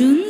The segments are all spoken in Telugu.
Junto.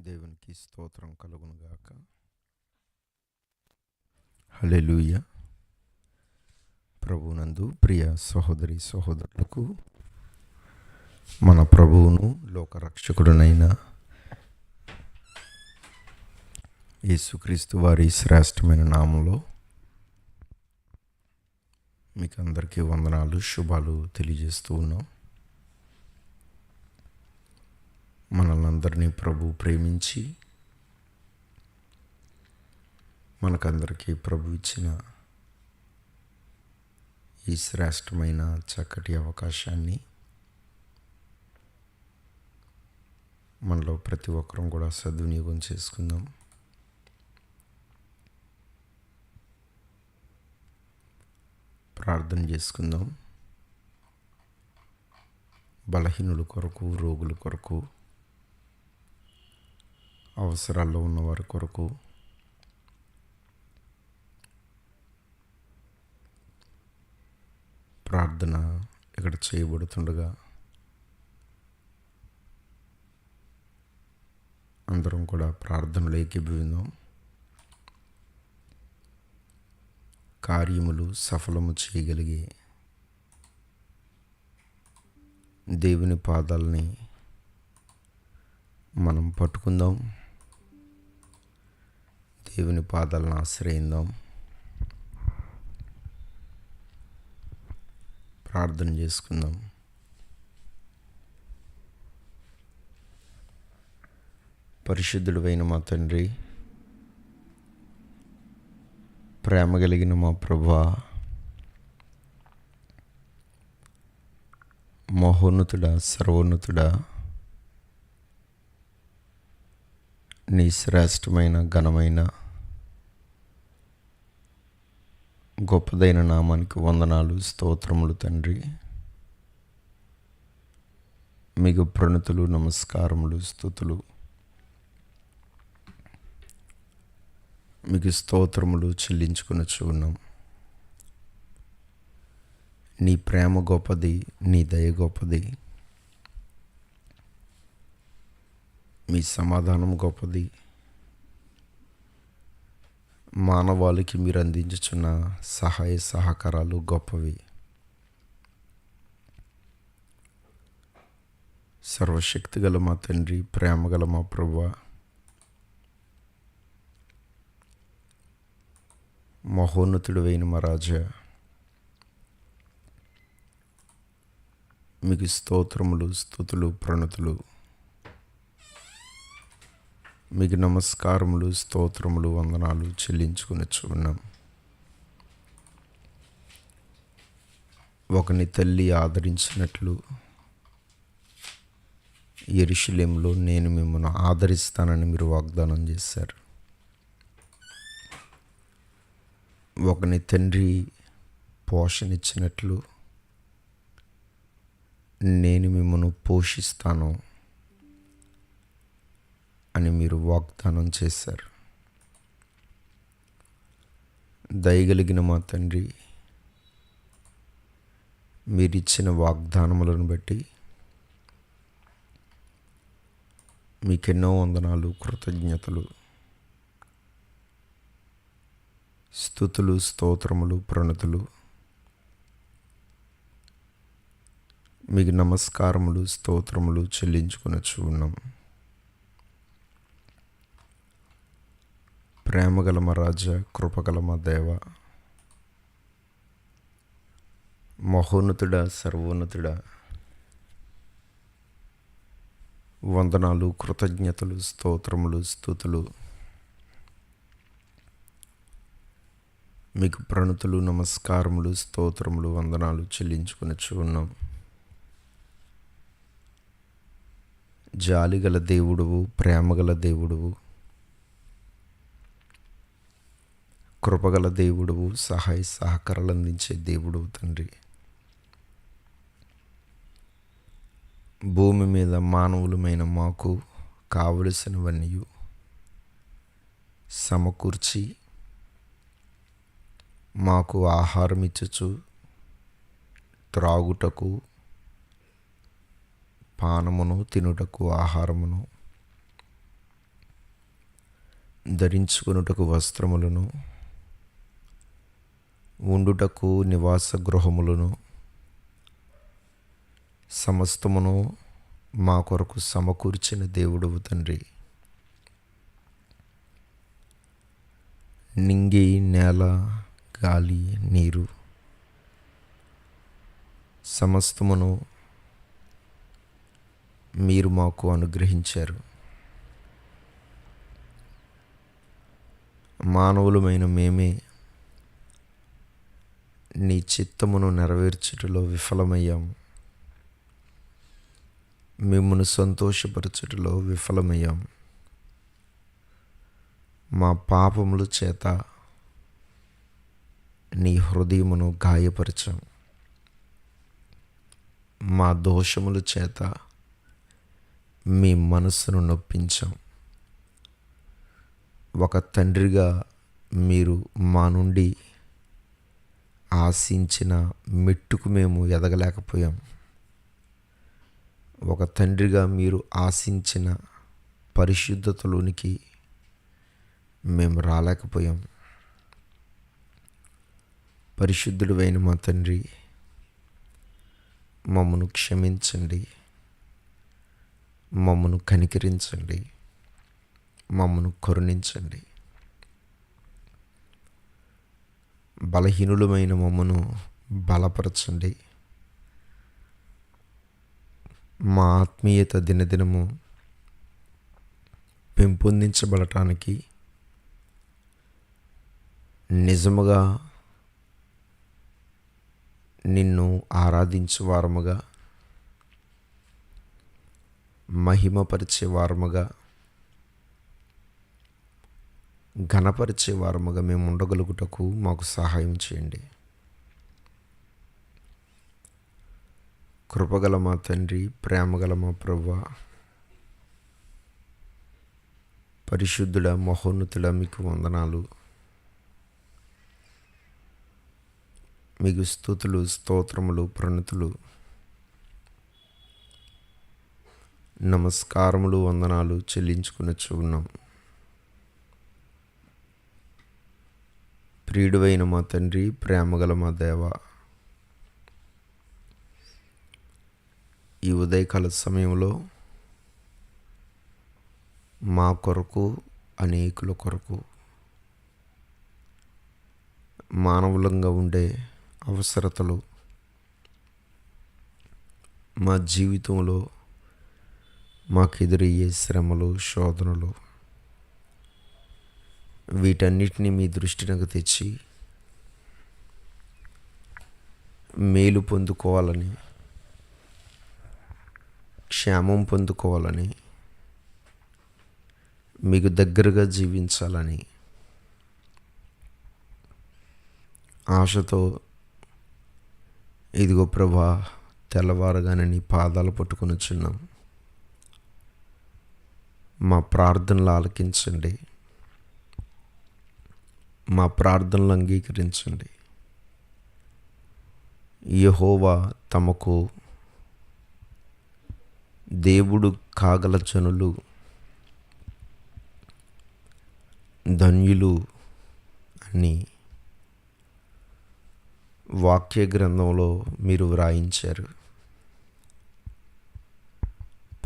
దేవునికి స్తోత్రం కలుగును గాక. హల్లెలూయ. ప్రభునందు ప్రియ సహోదరి సహోదరులకు మన ప్రభువును లోకరక్షకుడునైన యేసుక్రీస్తు వారి శ్రేష్టమైన నామంలో మీకు అందరికీ వందనాలు శుభాలు తెలియజేస్తూ ఉన్నాం. మనల్ని అందరినీ ప్రభు ప్రేమించి మనకందరికీ ప్రభు ఇచ్చిన ఈ శ్రేష్టమైన చక్కటి అవకాశాన్ని మనలో ప్రతి ఒక్కరం కూడా సద్వినియోగం చేసుకుందాం. ప్రార్థన చేసుకుందాం. బలహీనుల కొరకు రోగుల కొరకు అవసరాల్లో ఉన్నవారి కొరకు ప్రార్థన ఇక్కడ చేయబడుతుండగా అందరం కూడా ప్రార్థనలు ఏకీభవిందాం. కార్యములు సఫలము చేయగలిగే దేవుని పాదాలని మనం పట్టుకుందాం. దేవుని పాదాలను ఆశ్రయిందాం ప్రార్థన చేసుకుందాం. పరిశుద్ధుడైన మా తండ్రి ప్రేమ కలిగిన మా ప్రభా మహోన్నతుడా సర్వోన్నతుడా నీ శ్రేష్టమైన ఘనమైన గొప్పదైన నామానికి వందనాలు స్తోత్రములు తండ్రి. మీకు ప్రణతులు నమస్కారములు స్థుతులు. మీకు స్తోత్రములు చెల్లించుకుని చూన్నాం నీ ప్రేమ గొప్పది నీ దయ గొప్పది. మీ సమాధానం గొప్పది. మానవాళికి మీరు అందించుచున్న సహాయ సహకారాలు గొప్పవి. సర్వశక్తి గల మా తండ్రి ప్రేమ గల మా ప్రభు మహోన్నతుడు అయిన మా రాజా మీకు స్తోత్రములు స్థుతులు ప్రణతులు మీకు నమస్కారములు స్తోత్రములు వందనాలు చెల్లించుకుని ఉన్నాం ఒకని తల్లి ఆదరించినట్లు ఎరుషులేంలో నేను మిమ్మల్ని ఆదరిస్తానని మీరు వాగ్దానం చేశారు. ఒకని తండ్రి పోషణ ఇచ్చినట్లు నేను మిమ్మల్ని పోషిస్తాను. అని మీరు వాగ్దానం చేశారు. దయగలిగిన మా తండ్రి మీరిచ్చిన వాగ్దానములను బట్టి మీకెన్నో వందనాలు కృతజ్ఞతలు స్థుతులు స్తోత్రములు ప్రణతులు మీకు నమస్కారములు స్తోత్రములు చెల్లించుకునొచ్చు ఉన్నాం ప్రేమగల మా రాజ కృపగల మా దేవ. మహోన్నతుడా సర్వోన్నతుడా. వందనాలు కృతజ్ఞతలు స్తోత్రములు స్థుతులు. మీకు ప్రణుతులు నమస్కారములు స్తోత్రములు వందనాలు చెల్లించుకుని ఉన్నాం. జాలిగల దేవుడువు ప్రేమగల దేవుడువు కృపగల దేవుడువు సహాయ సహకారాలు అందించే దేవుడువు తండ్రి. భూమి మీద మానవులమైన మాకు కావలసినవన్నీ సమకూర్చి మాకు ఆహారం ఇచ్చుచు త్రాగుటకు పానమును తినుటకు ఆహారమును ధరించుకొనుటకు వస్త్రములను ఉండుటకు నివాస గృహములను సమస్తమును మా కొరకు సమకూర్చిన దేవుడవు తండ్రి. నింగి నేల గాలి నీరు సమస్తమును మీరు మాకు అనుగ్రహించారు. మానవులమైన మేమే నీ చిత్తమును నెరవేర్చుటలో విఫలమయ్యాము మిమ్మను సంతోషపరచుటలో విఫలమయ్యాం. మా పాపముల చేత నీ హృదయమును గాయపరచాం. మా దోషముల చేత మీ మనస్సును నొప్పించాం. ఒక తండ్రిగా మీరు మా నుండి ఆశించిన మెట్టుకు మేము ఎదగలేకపోయాం. ఒక తండ్రిగా మీరు ఆశించిన పరిశుద్ధతలోనికి మేము రాలేకపోయాం. పరిశుద్ధుడైన మా తండ్రి మమ్మను క్షమించండి. మమ్మను కనికరించండి. మమ్మను కరుణించండి. బలహీనులమైన మమ్మను బలపరచండి. మా ఆత్మీయత దినదినము పెంపొందించబడటానికి నిజముగా నిన్ను ఆరాధించే వారముగా మహిమపరిచే వారముగా ఘనపరిచే వారముగా మేము ఉండగలుగుటకు మాకు సహాయం చేయండి. కృపగల మా తండ్రి ప్రేమగల మా ప్రవ్వ పరిశుద్ధుడ మహోన్నతుడ మీకు వందనాలు. మీకు స్థుతులు స్తోత్రములు ప్రణతులు నమస్కారములు వందనాలు చెల్లించుకుని ఉన్నాం ప్రియుడువైన మా తండ్రి ప్రేమగల మా దేవ. ఈ ఉదయకాల సమయంలో మా కొరకు అనేకుల కొరకు మానవులంగా ఉండే అవసరతలు మా జీవితంలో మాకు ఎదురయ్యే శ్రమలు శోధనలు వీటన్నిటిని మీ దృష్టినకు తెచ్చి మేలు పొందుకోవాలని క్షేమం పొందుకోవాలని మీకు దగ్గరగా జీవించాలని ఆశతో ఇదిగో ప్రభా తెల్లవారుగానే నీ పాదాలు పట్టుకొని వచ్చున్నాం మా ప్రార్థనలు ఆలకించండి. మా ప్రార్థనలు అంగీకరించండి. యహోవా తమకు దేవుడు కాగల జనులు ధన్యులు అని వాక్య గ్రంథంలో మీరు వ్రాయించారు.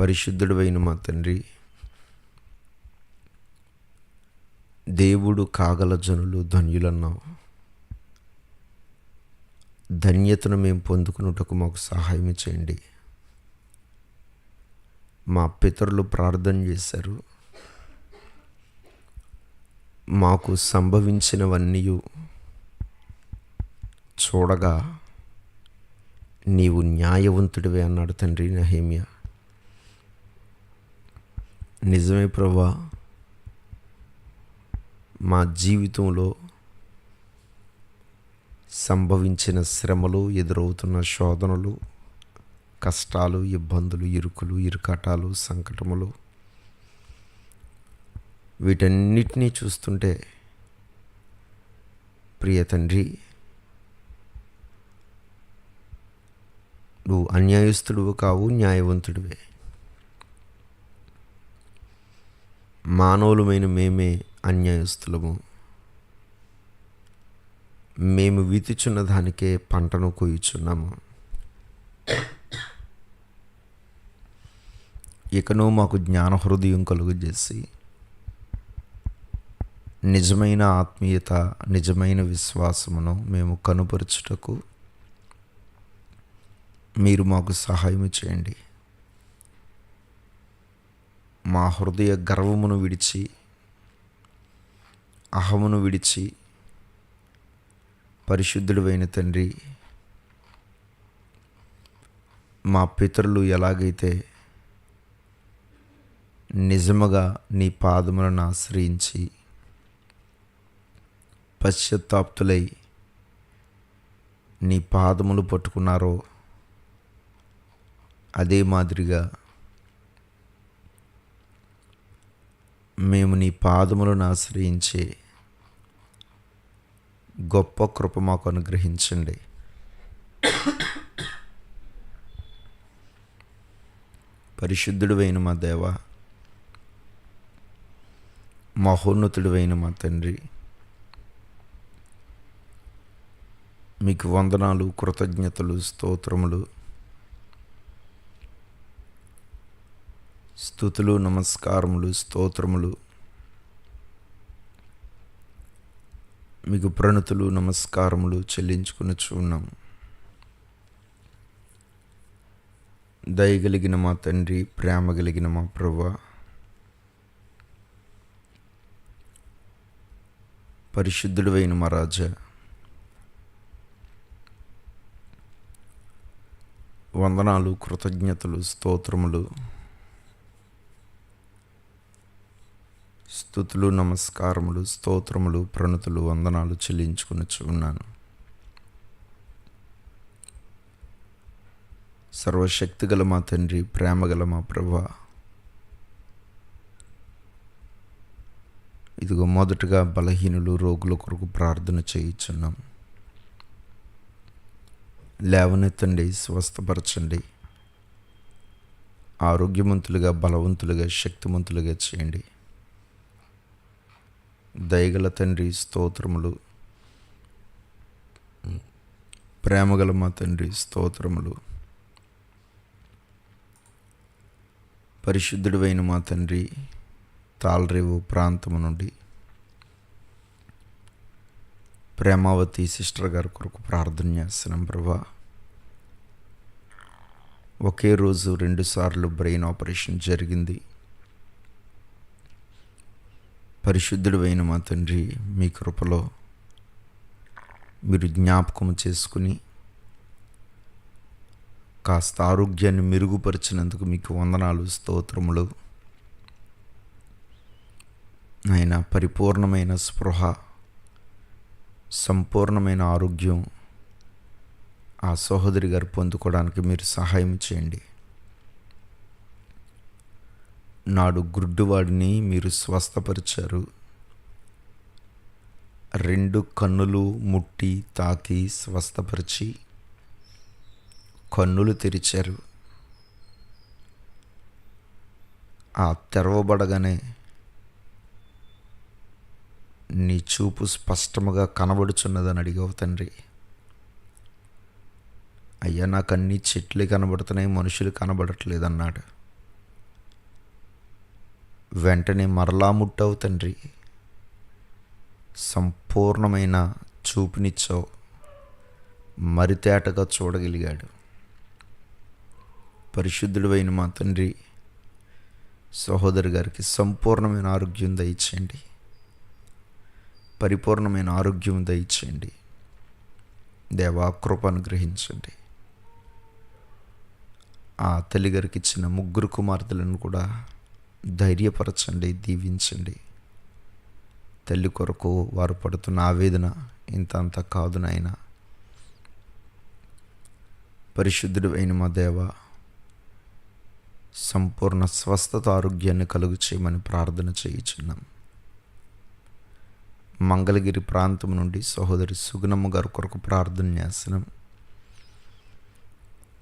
పరిశుద్ధుడైన మా తండ్రి దేవుడు కాగల జనులు ధన్యులన్నావు. ధన్యతను మేము పొందుకున్నటకు మాకు సహాయం చేయండి. మా పితరులు ప్రార్థన చేశారు. మాకు సంభవించినవన్నీ చూడగా నీవు న్యాయవంతుడివే అన్నాడు తండ్రి నహేమియా. నిజమే ప్రభా మా జీవితంలో సంభవించిన శ్రమలు ఎదురవుతున్న శోధనలు కష్టాలు ఇబ్బందులు ఇరుకులు ఇరుకటాలు సంకటములు వీటన్నిటినీ చూస్తుంటే ప్రియ తండ్రి నువ్వు అన్యాయస్తుడువు కావు న్యాయవంతుడివే. మానవులమైన మేమే అన్యాయస్తులము. మేము వీతిచున్న దానికే పంటను కోయుచున్నాము. ఇకను మాకు జ్ఞాన హృదయం కలుగజేసి నిజమైన ఆత్మీయత నిజమైన విశ్వాసమును మేము కనుపరుచుటకు మీరు మాకు సహాయం చేయండి. మా హృదయ గర్వమును విడిచి అహమును విడిచి పరిశుద్ధుడైన తండ్రి మా పితరులు ఎలాగైతే నిజముగా నీ పాదములను ఆశ్రయించి పశ్చాత్తాప్తులై నీ పాదములు పట్టుకున్నారో అదే మాదిరిగా మేము నీ పాదములను ఆశ్రయించే గొప్ప కృప మాకు అనుగ్రహించండి. పరిశుద్ధుడువైన మా దేవ మహోన్నతుడువైన మా తండ్రి మీకు వందనాలు కృతజ్ఞతలు స్తోత్రములు. స్థుతులు నమస్కారములు స్తోత్రములు. మీకు ప్రణతులు నమస్కారములు చెల్లించుకుని చూన్నాం దయగలిగిన మా తండ్రి ప్రేమ కలిగిన మా ప్రభ పరిశుద్ధుడైన మా రాజా వందనాలు కృతజ్ఞతలు స్తోత్రములు స్థుతులు నమస్కారములు స్తోత్రములు ప్రణుతులు వందనాలు చెల్లించుకుని ఉన్నాను. సర్వశక్తిగల మా తండ్రి ప్రేమగల మా ప్రభా ఇదిగో మొదటగా బలహీనులు రోగుల కొరకు ప్రార్థన చేయించున్నాం. లేవనెత్తండి స్వస్థపరచండి. ఆరోగ్యవంతులుగా బలవంతులుగా శక్తివంతులుగా చేయండి. దయగల తండ్రి స్తోత్రములు. ప్రేమగల మా తండ్రి స్తోత్రములు. పరిశుద్ధుడివైన మా తండ్రి తాల్రేవు ప్రాంతము నుండి. ప్రేమావతి సిస్టర్ గారి కొరకు ప్రార్థన చేస్తున్నాం ప్రభా. ఒకే రోజు రెండుసార్లు బ్రెయిన్ ఆపరేషన్ జరిగింది. పరిశుద్ధుడైన మా తండ్రి మీ కృపలో మీరు జ్ఞాపకం చేసుకుని కాస్త ఆరోగ్యాన్ని మెరుగుపరిచినందుకు మీకు వందనాలు స్తోత్రములు. ఆయన పరిపూర్ణమైన స్పృహ సంపూర్ణమైన ఆరోగ్యం ఆ సహోదరి గారు పొందుకోవడానికి మీరు సహాయం చేయండి. నాడు గుడ్డువాడిని మీరు స్వస్థపరిచారు. రెండు కన్నులు ముట్టి తాకి స్వస్థపరిచి కన్నులు తెరిచారు. ఆ తెరవబడగానే నీ చూపు స్పష్టముగా కనబడుచున్నదని అడిగావు తండ్రి. అయ్యా నాకు అన్ని చెట్లు కనబడుతున్నాయి మనుషులు కనబడట్లేదు అన్నాడు వెంటనే మరలా ముట్టావు తండ్రి. సంపూర్ణమైన చూపునిచ్చావు. మరితేటగా చూడగలిగాడు. పరిశుద్ధుడైన మా తండ్రి సహోదరి గారికి సంపూర్ణమైన ఆరోగ్యం దయచేయండి. పరిపూర్ణమైన ఆరోగ్యం దయచేయండి. దేవా కృప అనుగ్రహించండి. ఆ తల్లిగారికి ఇచ్చిన ముగ్గురు కుమార్తెలను కూడా ధైర్యపరచండి దీవించండి. తల్లి కొరకు వారు పడుతున్న ఆవేదన ఇంత అంత కాదు నాయన. పరిశుద్ధుడు అయిన మా దేవ సంపూర్ణ స్వస్థత ఆరోగ్యాన్ని కలుగు చేయమని ప్రార్థన చేయుచున్నాం. మంగళగిరి ప్రాంతం నుండి సహోదరి సుగుణమ్మ గారి కొరకు ప్రార్థన చేస్తున్నాం.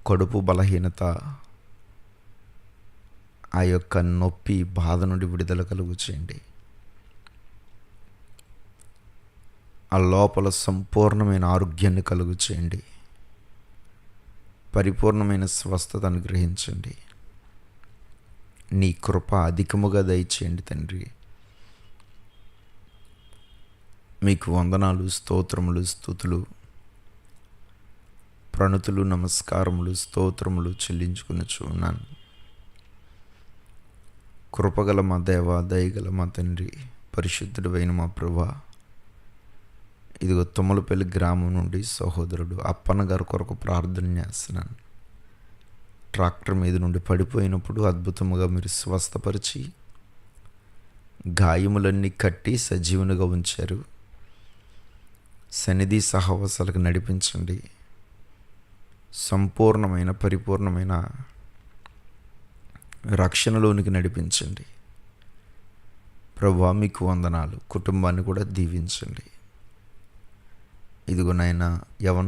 కడుపు బలహీనత ఆ యొక్క నొప్పి బాధ నుండి విడుదల కలుగు చేయండి. ఆ లోపల సంపూర్ణమైన ఆరోగ్యాన్ని కలుగు చేయండి. పరిపూర్ణమైన స్వస్థత అనుగ్రహించండి నీ కృప అధికముగా దయచేయండి తండ్రి. మీకు వందనాలు స్తోత్రములు స్థుతులు ప్రణుతులు నమస్కారములు స్తోత్రములు చెల్లించుకుని ఉన్నాను. కృపగల మా దేవ దయగల మా తండ్రి పరిశుద్ధుడైన మా ప్రభా. ఇదిగో తుమ్మలపల్లి గ్రామం నుండి సహోదరుడు అప్పన్న గారి కొరకు ప్రార్థన చేస్తున్నాను. ట్రాక్టర్ మీద నుండి పడిపోయినప్పుడు అద్భుతముగా మీరు స్వస్థపరిచి గాయములన్నీ కట్టి సజీవునిగా ఉంచారు. సన్నిధి సహవాసాలకు నడిపించండి. సంపూర్ణమైన పరిపూర్ణమైన రక్షణలోనికి నడిపించండి. ప్రభు మీకు వందనాలు. కుటుంబాన్ని కూడా దీవించండి. ఇదిగో నాయన యవన